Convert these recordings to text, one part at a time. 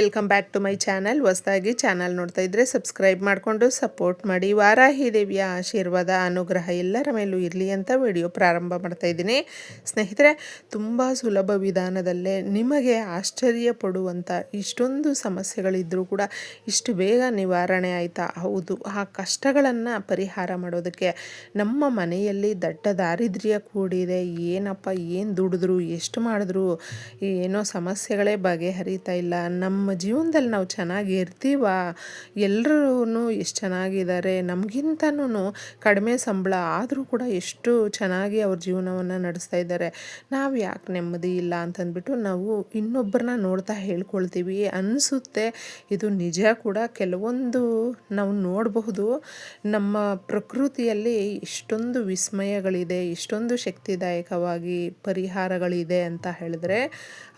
Welcome back to my channel ಹೊಸದಾಗಿ channel ನೋಡ್ತಾ ಇದ್ರೆ ಸಬ್ಸ್ಕ್ರೈಬ್ ಮಾಡಿಕೊಂಡು ಸಪೋರ್ಟ್ ಮಾಡಿ. ವಾರಾಹಿ ದೇವಿಯ ಆಶೀರ್ವಾದ, ಅನುಗ್ರಹ ಎಲ್ಲರ ಮೇಲೂ ಇರಲಿ ಅಂತ ವಿಡಿಯೋ ಪ್ರಾರಂಭ ಮಾಡ್ತಾ ಇದ್ದೀನಿ. ಸ್ನೇಹಿತರೆ, ತುಂಬ ಸುಲಭ ವಿಧಾನದಲ್ಲೇ ನಿಮಗೆ ಆಶ್ಚರ್ಯ ಪಡುವಂಥ ಇಷ್ಟೊಂದು ಸಮಸ್ಯೆಗಳಿದ್ದರೂ ಕೂಡ ಇಷ್ಟು ಬೇಗ ನಿವಾರಣೆ ಆಯಿತಾ? ಹೌದು, ಆ ಕಷ್ಟಗಳನ್ನು ಪರಿಹಾರ ಮಾಡೋದಕ್ಕೆ ನಮ್ಮ ಮನೆಯಲ್ಲಿ ದಟ್ಟ ದಾರಿದ್ರ್ಯ ಕೂಡಿದೆ. ಏನಪ್ಪ, ಏನು ದುಡಿದ್ರು, ಎಷ್ಟು ಮಾಡಿದ್ರು, ಏನೋ ಸಮಸ್ಯೆಗಳೇ ಬಗೆಹರಿತಾ ಇಲ್ಲ. ನಮ್ಮ ನಮ್ಮ ಜೀವನದಲ್ಲಿ ನಾವು ಚೆನ್ನಾಗಿ ಇರ್ತೀವ? ಎಲ್ಲರೂ ಎಷ್ಟು ಚೆನ್ನಾಗಿದ್ದಾರೆ? ನಮಗಿಂತನೂ ಕಡಿಮೆ ಸಂಬಳ ಆದರೂ ಕೂಡ ಎಷ್ಟು ಚೆನ್ನಾಗಿ ಅವ್ರ ಜೀವನವನ್ನು ನಡೆಸ್ತಾ ಇದ್ದಾರೆ. ನಾವು ಯಾಕೆ ನೆಮ್ಮದಿ ಇಲ್ಲ ಅಂತಂದ್ಬಿಟ್ಟು ನಾವು ಇನ್ನೊಬ್ಬರನ್ನ ನೋಡ್ತಾ ಹೇಳ್ಕೊಳ್ತೀವಿ. ಅನಿಸುತ್ತೆ ಇದು ನಿಜ ಕೂಡ. ಕೆಲವೊಂದು ನಾವು ನೋಡಬಹುದು. ನಮ್ಮ ಪ್ರಕೃತಿಯಲ್ಲಿ ಇಷ್ಟೊಂದು ವಿಸ್ಮಯಗಳಿದೆ, ಇಷ್ಟೊಂದು ಶಕ್ತಿದಾಯಕವಾಗಿ ಪರಿಹಾರಗಳಿದೆ ಅಂತ ಹೇಳಿದ್ರೆ,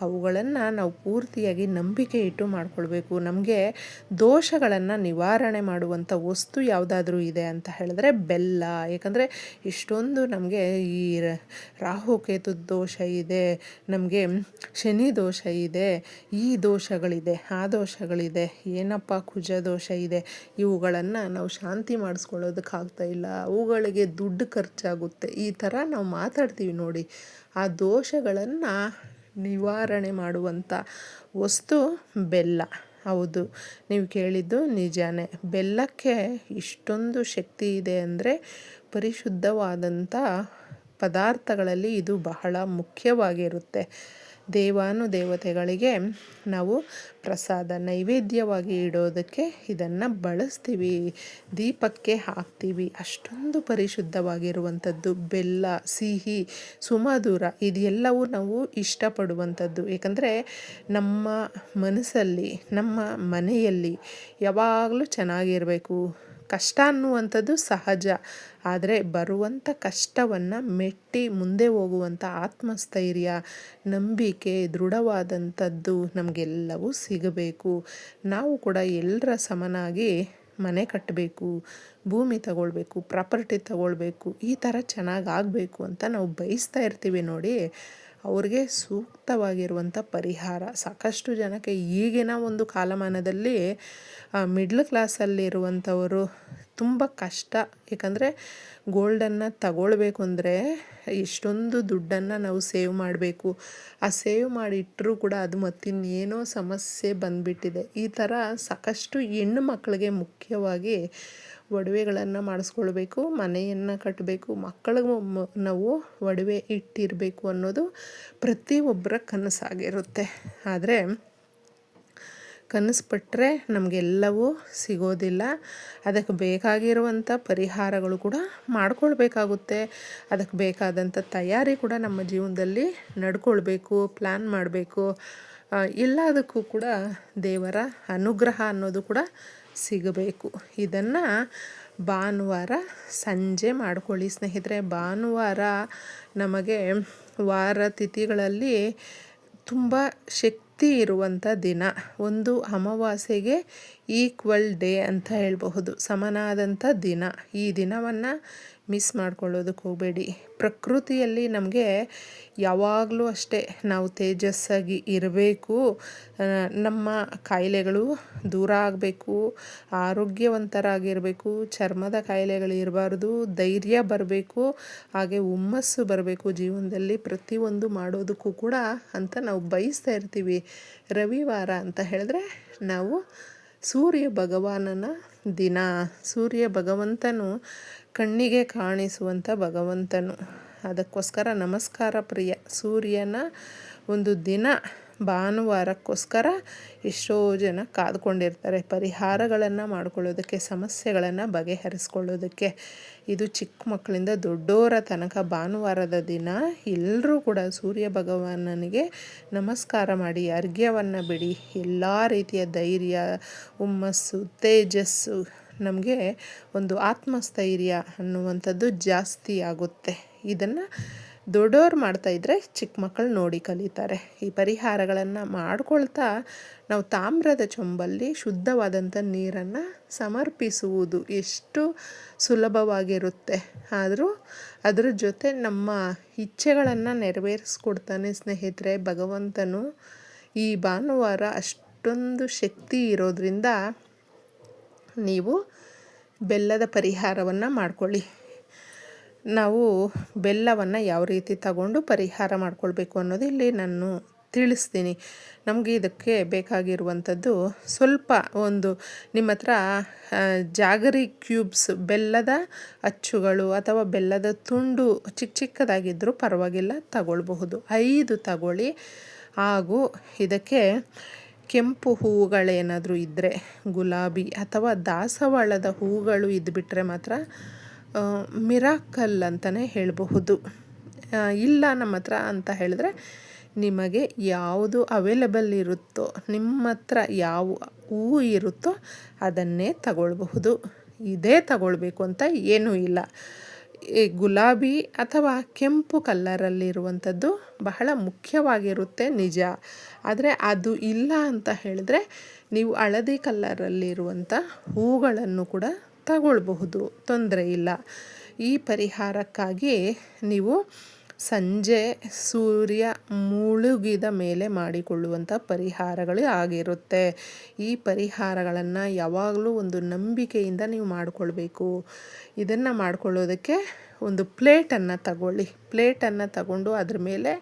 ಅವುಗಳನ್ನು ನಾವು ಪೂರ್ತಿಯಾಗಿ ನಂಬಿಕೆ ಇಟ್ಟು ಮಾಡ್ಕೊಳ್ಬೇಕು. ನಮಗೆ ದೋಷಗಳನ್ನು ನಿವಾರಣೆ ಮಾಡುವಂಥ ವಸ್ತು ಯಾವುದಾದ್ರೂ ಇದೆ ಅಂತ ಹೇಳಿದ್ರೆ ಬೆಲ್ಲ. ಯಾಕಂದರೆ ಇಷ್ಟೊಂದು ನಮಗೆ ಈ ರಾಹುಕೇತು ದೋಷ ಇದೆ, ನಮಗೆ ಶನಿ ದೋಷ ಇದೆ, ಈ ದೋಷಗಳಿದೆ, ಆ ದೋಷಗಳಿದೆ, ಏನಪ್ಪ ಕುಜ ದೋಷ ಇದೆ, ಇವುಗಳನ್ನು ನಾವು ಶಾಂತಿ ಮಾಡಿಸ್ಕೊಳ್ಳೋದಕ್ಕಾಗ್ತಾ ಇಲ್ಲ. ಅವುಗಳಿಗೆ ದುಡ್ಡು ಖರ್ಚಾಗುತ್ತೆ. ಈ ಥರ ನಾವು ಮಾತಾಡ್ತೀವಿ ನೋಡಿ. ಆ ದೋಷಗಳನ್ನು ನಿವಾರಣೆ ಮಾಡುವಂಥ ವಸ್ತು ಬೆಲ್ಲ. ಹೌದು, ನೀವು ಕೇಳಿದ್ದು ನಿಜಾನೇ. ಬೆಲ್ಲಕ್ಕೆ ಇಷ್ಟೊಂದು ಶಕ್ತಿ ಇದೆ ಅಂದರೆ ಪರಿಶುದ್ಧವಾದಂಥ ಪದಾರ್ಥಗಳಲ್ಲಿ ಇದು ಬಹಳ ಮುಖ್ಯವಾಗಿರುತ್ತೆ. ದೇವಾನುದೇವತೆಗಳಿಗೆ ನಾವು ಪ್ರಸಾದ ನೈವೇದ್ಯವಾಗಿ ಇಡೋದಕ್ಕೆ ಇದನ್ನು ಬಳಸ್ತೀವಿ. ದೀಪಕ್ಕೆ ಹಾಕ್ತೀವಿ. ಅಷ್ಟೊಂದು ಪರಿಶುದ್ಧವಾಗಿರುವಂಥದ್ದು. ಬೆಲ್ಲ, ಸಿಹಿ, ಸುಮಧುರ ಇದೆಲ್ಲವೂ ನಾವು ಇಷ್ಟಪಡುವಂಥದ್ದು. ಏಕೆಂದರೆ ನಮ್ಮ ಮನಸ್ಸಲ್ಲಿ, ನಮ್ಮ ಮನೆಯಲ್ಲಿ ಯಾವಾಗಲೂ ಚೆನ್ನಾಗಿರಬೇಕು. ಕಷ್ಟ ಅನ್ನುವಂಥದ್ದು ಸಹಜ. ಆದರೆ ಬರುವಂಥ ಕಷ್ಟವನ್ನು ಮೆಟ್ಟಿ ಮುಂದೆ ಹೋಗುವಂಥ ಆತ್ಮಸ್ಥೈರ್ಯ, ನಂಬಿಕೆ, ದೃಢವಾದಂಥದ್ದು ನಮಗೆಲ್ಲವೂ ಸಿಗಬೇಕು. ನಾವು ಕೂಡ ಎಲ್ಲರ ಸಮನಾಗಿ ಮನೆ ಕಟ್ಟಬೇಕು ಭೂಮಿ ತಗೊಳ್ಬೇಕು, ಪ್ರಾಪರ್ಟಿ ತಗೊಳ್ಬೇಕು, ಈ ಥರ ಚೆನ್ನಾಗಿ ಆಗಬೇಕು ಅಂತ ನಾವು ಬಯಸ್ತಾ ಇರ್ತೀವಿ ನೋಡಿ. ಅವ್ರಿಗೆ ಸೂಕ್ತವಾಗಿರುವಂಥ ಪರಿಹಾರ. ಸಾಕಷ್ಟು ಜನಕ್ಕೆ ಈಗಿನ ಒಂದು ಕಾಲಮಾನದಲ್ಲಿ ಮಿಡ್ಲ್ ಕ್ಲಾಸಲ್ಲಿರುವಂಥವರು ತುಂಬ ಕಷ್ಟ. ಏಕೆಂದರೆ ಗೋಲ್ಡನ್ನು ತಗೊಳ್ಬೇಕು ಅಂದರೆ ಇಷ್ಟೊಂದು ದುಡ್ಡನ್ನು ನಾವು ಸೇವ್ ಮಾಡಬೇಕು. ಆ ಸೇವ್ ಮಾಡಿಟ್ಟರೂ ಕೂಡ ಅದು ಮತ್ತಿನ್ನೇನೋ ಸಮಸ್ಯೆ ಬಂದುಬಿಟ್ಟಿದೆ. ಈ ಥರ ಸಾಕಷ್ಟು ಹೆಣ್ಣು ಮಕ್ಕಳಿಗೆ ಮುಖ್ಯವಾಗಿ ಒಡವೆಗಳನ್ನು ಮಾಡಿಸ್ಕೊಳ್ಬೇಕು, ಮನೆಯನ್ನು ಕಟ್ಟಬೇಕು ಮಕ್ಕಳಿಗೂ ನಾವು ಒಡವೆ ಇಟ್ಟಿರಬೇಕು ಅನ್ನೋದು ಪ್ರತಿಯೊಬ್ಬರ ಕನಸಾಗಿರುತ್ತೆ. ಆದರೆ ಕನಸು ಪಟ್ಟರೆ ನಮಗೆಲ್ಲವೂ ಸಿಗೋದಿಲ್ಲ. ಅದಕ್ಕೆ ಬೇಕಾಗಿರುವಂಥ ಪರಿಹಾರಗಳು ಕೂಡ ಮಾಡ್ಕೊಳ್ಬೇಕಾಗುತ್ತೆ. ಅದಕ್ಕೆ ಬೇಕಾದಂಥ ತಯಾರಿ ಕೂಡ ನಮ್ಮ ಜೀವನದಲ್ಲಿ ನಡ್ಕೊಳ್ಬೇಕು ಪ್ಲ್ಯಾನ್ ಮಾಡಬೇಕು. ಎಲ್ಲದಕ್ಕೂ ಕೂಡ ದೇವರ ಅನುಗ್ರಹ ಅನ್ನೋದು ಕೂಡ ಸಿಗಬೇಕು. ಇದನ್ನು ಭಾನುವಾರ ಸಂಜೆ ಮಾಡ್ಕೊಳ್ಳಿ ಸ್ನೇಹಿತರೆ. ಭಾನುವಾರ ನಮಗೆ ವಾರ ತಿಥಿಗಳಲ್ಲಿ ತುಂಬ ಶಕ್ತಿ ಇರುವಂಥ ದಿನ. ಒಂದು ಅಮಾವಾಸ್ಯೆಗೆ ಈಕ್ವಲ್ ಡೇ ಅಂತ ಹೇಳಬಹುದು. ಸಮನಾದಂಥ ದಿನ. ಈ ದಿನವನ್ನು ಮಿಸ್ ಮಾಡ್ಕೊಳ್ಳೋದಕ್ಕೆ ಹೋಗಬೇಡಿ. ಪ್ರಕೃತಿಯಲ್ಲಿ ನಮಗೆ ಯಾವಾಗಲೂ ಅಷ್ಟೇ ನಾವು ತೇಜಸ್ಸಾಗಿ ಇರಬೇಕು. ನಮ್ಮ ಕಾಯಿಲೆಗಳು ದೂರ ಆಗಬೇಕು, ಆರೋಗ್ಯವಂತರಾಗಿರಬೇಕು, ಚರ್ಮದ ಕಾಯಿಲೆಗಳು ಇರಬಾರ್ದು, ಧೈರ್ಯ ಬರಬೇಕು, ಹಾಗೆ ಹುಮ್ಮಸ್ಸು ಬರಬೇಕು ಜೀವನದಲ್ಲಿ ಪ್ರತಿಯೊಂದು ಮಾಡೋದಕ್ಕೂ ಕೂಡ ಅಂತ ನಾವು ಬಯಸ್ತಾ ಇರ್ತೀವಿ. ರವಿವಾರ ಅಂತ ಹೇಳಿದ್ರೆ ನಾವು ಸೂರ್ಯ ಭಗವಾನನ ದಿನ ಸೂರ್ಯ ಭಗವಂತನು ಕಣ್ಣಿಗೆ ಕಾಣಿಸುವಂಥ ಭಗವಂತನು. ಅದಕ್ಕೋಸ್ಕರ ನಮಸ್ಕಾರ ಪ್ರಿಯ. ಸೂರ್ಯನ ಒಂದು ದಿನ ಭಾನುವಾರಕ್ಕೋಸ್ಕರ ಎಷ್ಟೋ ಜನ ಕಾದ್ಕೊಂಡಿರ್ತಾರೆ. ಪರಿಹಾರಗಳನ್ನು ಮಾಡಿಕೊಳ್ಳೋದಕ್ಕೆ, ಸಮಸ್ಯೆಗಳನ್ನು ಬಗೆಹರಿಸ್ಕೊಳ್ಳೋದಕ್ಕೆ. ಇದು ಚಿಕ್ಕ ಮಕ್ಕಳಿಂದ ದೊಡ್ಡೋರ ತನಕ ಭಾನುವಾರದ ದಿನ. ಎಲ್ಲರೂ ಕೂಡ ಸೂರ್ಯ ಭಗವಾನನಿಗೆ ನಮಸ್ಕಾರ ಮಾಡಿ, ಅರ್ಘ್ಯವನ್ನು ಬಿಡಿ. ಎಲ್ಲ ರೀತಿಯ ಧೈರ್ಯ, ಹುಮ್ಮಸ್ಸು, ತೇಜಸ್ಸು ನಮಗೆ ಒಂದು ಆತ್ಮಸ್ಥೈರ್ಯ ಅನ್ನುವಂಥದ್ದು ಜಾಸ್ತಿ ಆಗುತ್ತೆ. ಇದನ್ನು ದೊಡ್ಡವ್ರು ಮಾಡ್ತಾಯಿದ್ರೆ ಚಿಕ್ಕ ಮಕ್ಕಳು ನೋಡಿ ಕಲಿತಾರೆ. ಈ ಪರಿಹಾರಗಳನ್ನು ಮಾಡಿಕೊಳ್ತಾ ನಾವು ತಾಮ್ರದ ಚೊಂಬಲ್ಲಿ ಶುದ್ಧವಾದಂಥ ನೀರನ್ನು ಸಮರ್ಪಿಸುವುದು ಎಷ್ಟು ಸುಲಭವಾಗಿರುತ್ತೆ. ಆದರೂ ಅದರ ಜೊತೆ ನಮ್ಮ ಇಚ್ಛೆಗಳನ್ನು ನೆರವೇರಿಸ್ಕೊಡ್ತಾನೆ ಸ್ನೇಹಿತರೆ, ಭಗವಂತನು ಈ ಭಾನುವಾರ ಅಷ್ಟೊಂದು ಶಕ್ತಿ ಇರೋದರಿಂದ ನೀವು ಬೆಲ್ಲದ ಪರಿಹಾರವನ್ನು ಮಾಡ್ಕೊಳ್ಳಿ. ನಾವು ಬೆಲ್ಲವನ್ನು ಯಾವ ರೀತಿ ತಗೊಂಡು ಪರಿಹಾರ ಮಾಡ್ಕೊಳ್ಬೇಕು ಅನ್ನೋದು ಇಲ್ಲಿ ನಾನು ತಿಳಿಸ್ತೀನಿ. ನಮಗೆ ಇದಕ್ಕೆ ಬೇಕಾಗಿರುವಂಥದ್ದು ಸ್ವಲ್ಪ ಒಂದು ನಿಮ್ಮ ಹತ್ರ ಜಾಗರಿ ಕ್ಯೂಬ್ಸ್, ಬೆಲ್ಲದ ಅಚ್ಚುಗಳು ಅಥವಾ ಬೆಲ್ಲದ ತುಂಡು ಚಿಕ್ಕ ಚಿಕ್ಕದಾಗಿದ್ದರೂ ಪರವಾಗಿಲ್ಲ, ತಗೊಳ್ಬಹುದು. ಐದು ತಗೊಳ್ಳಿ. ಹಾಗೂ ಇದಕ್ಕೆ ಕೆಂಪು ಹೂವುಗಳೇನಾದರೂ ಇದ್ದರೆ ಗುಲಾಬಿ ಅಥವಾ ದಾಸವಾಳದ ಹೂಗಳು ಇದ್ದುಬಿಟ್ರೆ ಮಾತ್ರ ಮಿರಾಕಲ್ ಅಂತಲೇ ಹೇಳಬಹುದು. ಇಲ್ಲ ನಮ್ಮ ಹತ್ರ ಅಂತ ಹೇಳಿದ್ರೆ ನಿಮಗೆ ಯಾವುದು ಅವೈಲಬಲ್ ಇರುತ್ತೋ, ನಿಮ್ಮ ಹತ್ರ ಯಾವ ಹೂವು ಇರುತ್ತೋ ಅದನ್ನೇ ತಗೊಳ್ಬಹುದು. ಇದೇ ತಗೊಳ್ಬೇಕು ಅಂತ ಏನೂ ಇಲ್ಲ. ಈ ಗುಲಾಬಿ ಅಥವಾ ಕೆಂಪು ಕಲ್ಲರಲ್ಲಿರುವಂಥದ್ದು ಬಹಳ ಮುಖ್ಯವಾಗಿರುತ್ತೆ ನಿಜ. ಆದರೆ ಅದು ಇಲ್ಲ ಅಂತ ಹೇಳಿದ್ರೆ ನೀವು ಹಳದಿ ಕಲ್ಲರಲ್ಲಿರುವಂಥ ಹೂಗಳನ್ನು ಕೂಡ ತಗೊಳ್ಬಹುದು. ತೊಂದರೆ ಇಲ್ಲ. ಈ ಪರಿಹಾರಕ್ಕಾಗಿ ನೀವು ಸಂಜೆ ಸೂರ್ಯ ಮುಳುಗಿದ ಮೇಲೆ ಮಾಡಿಕೊಳ್ಳುವಂಥ ಪರಿಹಾರಗಳು ಆಗಿರುತ್ತೆ. ಈ ಪರಿಹಾರಗಳನ್ನು ಯಾವಾಗಲೂ ಒಂದು ನಂಬಿಕೆಯಿಂದ ನೀವು ಮಾಡಿಕೊಳ್ಬೇಕು. ಇದನ್ನು ಮಾಡಿಕೊಳ್ಳೋದಕ್ಕೆ ಒಂದು ಪ್ಲೇಟನ್ನು ತಗೊಳ್ಳಿ. ಪ್ಲೇಟನ್ನು ತಗೊಂಡು ಅದ್ರ ಮೇಲೆ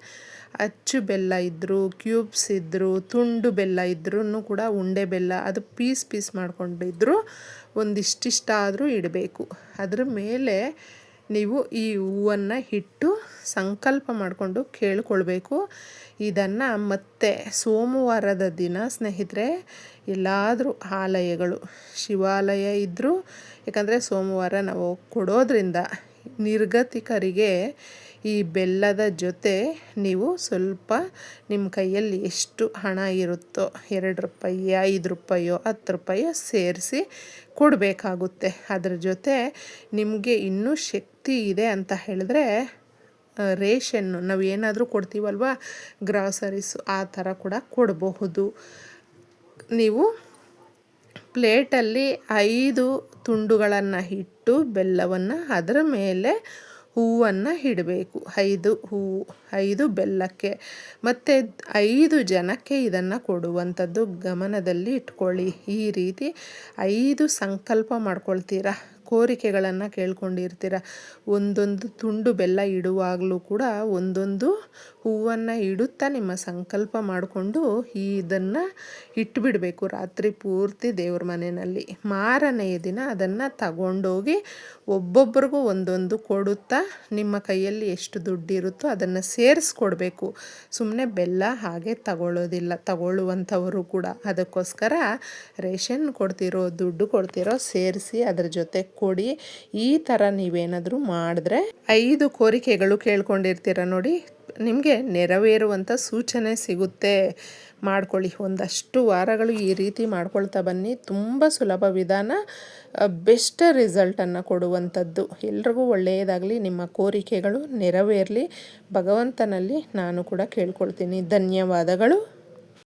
ಅಚ್ಚು ಬೆಲ್ಲ ಇದ್ದರೂ ಕ್ಯೂಬ್ಸ್ ಇದ್ದರೂ ತುಂಡು ಬೆಲ್ಲ ಇದ್ರೂ ಕೂಡ ಉಂಡೆ ಬೆಲ್ಲ ಅದು ಪೀಸ್ ಪೀಸ್ ಮಾಡ್ಕೊಂಡಿದ್ರು ಒಂದಿಷ್ಟಿಷ್ಟಾದರೂ ಇಡಬೇಕು. ಅದ್ರ ಮೇಲೆ ನೀವು ಈ ಹೂವನ್ನು ಇಟ್ಟು ಸಂಕಲ್ಪ ಮಾಡಿಕೊಂಡು ಕೇಳಿಕೊಳ್ಬೇಕು. ಇದನ್ನು ಮತ್ತೆ ಸೋಮವಾರದ ದಿನ ಸ್ನೇಹಿತರೆ, ಎಲ್ಲಾದರೂ ಆಲಯಗಳು, ಶಿವಾಲಯ ಇದ್ದರೂ ಯಾಕಂದರೆ ಸೋಮವಾರ ನಾವು ಕೊಡೋದ್ರಿಂದ ನಿರ್ಗತಿಕರಿಗೆ ಈ ಬೆಲ್ಲದ ಜೊತೆ ನೀವು ಸ್ವಲ್ಪ ನಿಮ್ಮ ಕೈಯಲ್ಲಿ ಎಷ್ಟು ಹಣ ಇರುತ್ತೋ, ಎರಡು ರೂಪಾಯಿ, ಐದು ರೂಪಾಯೋ, ಹತ್ತು ರೂಪಾಯೋ ಸೇರಿಸಿ ಕೊಡಬೇಕಾಗುತ್ತೆ. ಅದರ ಜೊತೆ ನಿಮಗೆ ಇನ್ನೂ ಶಕ್ತಿ ಇದೆ ಅಂತ ಹೇಳಿದ್ರೆ ರೇಷನ್ನು ನಾವು ಏನಾದರೂ ಕೊಡ್ತೀವಲ್ವ? ಗ್ರಾಸರೀಸು ಆ ಥರ ಕೂಡ ಕೊಡಬಹುದು. ನೀವು ಪ್ಲೇಟಲ್ಲಿ ಐದು ತುಂಡುಗಳನ್ನು ಇಟ್ಟು ಬೆಲ್ಲವನ್ನು ಅದರ ಮೇಲೆ ಹೂವನ್ನು ಇಡಬೇಕು. ಐದು ಹೂವು ಐದು ಬೆಲ್ಲಕ್ಕೆ. ಮತ್ತು ಐದು ಜನಕ್ಕೆ ಇದನ್ನು ಕೊಡುವಂಥದ್ದು ಗಮನದಲ್ಲಿ ಇಟ್ಕೊಳ್ಳಿ. ಈ ರೀತಿ ಐದು ಸಂಕಲ್ಪ ಮಾಡ್ಕೊಳ್ತೀರಾ? ಕೋರಿಕೆಗಳನ್ನು ಕೇಳ್ಕೊಂಡಿರ್ತೀರ. ಒಂದೊಂದು ತುಂಡು ಬೆಲ್ಲ ಇಡುವಾಗಲೂ ಕೂಡ ಒಂದೊಂದು ಹೂವನ್ನು ಇಡುತ್ತಾ ನಿಮ್ಮ ಸಂಕಲ್ಪ ಮಾಡಿಕೊಂಡು ಇದನ್ನು ಇಟ್ಬಿಡಬೇಕು ರಾತ್ರಿ ಪೂರ್ತಿ ದೇವ್ರ ಮನೆಯಲ್ಲಿ. ಮಾರನೆಯ ದಿನ ಅದನ್ನು ತಗೊಂಡೋಗಿ ಒಬ್ಬೊಬ್ರಿಗೂ ಒಂದೊಂದು ಕೊಡುತ್ತಾ ನಿಮ್ಮ ಕೈಯಲ್ಲಿ ಎಷ್ಟು ದುಡ್ಡಿರುತ್ತೋ ಅದನ್ನು ಸೇರಿಸ್ಕೊಡ್ಬೇಕು. ಸುಮ್ಮನೆ ಬೆಲ್ಲ ಹಾಗೆ ತಗೊಳ್ಳೋದಿಲ್ಲ, ತಗೊಳ್ಳುವಂಥವರು ಕೂಡ. ಅದಕ್ಕೋಸ್ಕರ ರೇಷನ್ ಕೊಡ್ತಿರೋ, ದುಡ್ಡು ಕೊಡ್ತಿರೋ ಸೇರಿಸಿ ಅದ್ರ ಜೊತೆ ಕೊಡಿ. ಈ ಥರ ನೀವೇನಾದರೂ ಮಾಡಿದ್ರೆ ಐದು ಕೋರಿಕೆಗಳು ಕೇಳ್ಕೊಂಡಿರ್ತೀರ ನೋಡಿ, ನಿಮಗೆ ನೆರವೇರುವಂಥ ಸೂಚನೆ ಸಿಗುತ್ತೆ. ಮಾಡ್ಕೊಳ್ಳಿ. ಒಂದಷ್ಟು ವಾರಗಳು ಈ ರೀತಿ ಮಾಡ್ಕೊಳ್ತಾ ಬನ್ನಿ. ತುಂಬ ಸುಲಭ ವಿಧಾನ. ಬೆಸ್ಟ್ ರಿಸಲ್ಟನ್ನು ಕೊಡುವಂಥದ್ದು ಎಲ್ರಿಗೂ ಒಳ್ಳೆಯದಾಗಲಿ. ನಿಮ್ಮ ಕೋರಿಕೆಗಳು ನೆರವೇರಲಿ. ಭಗವಂತನಲ್ಲಿ ನಾನು ಕೂಡ ಕೇಳ್ಕೊಳ್ತೀನಿ. ಧನ್ಯವಾದಗಳು.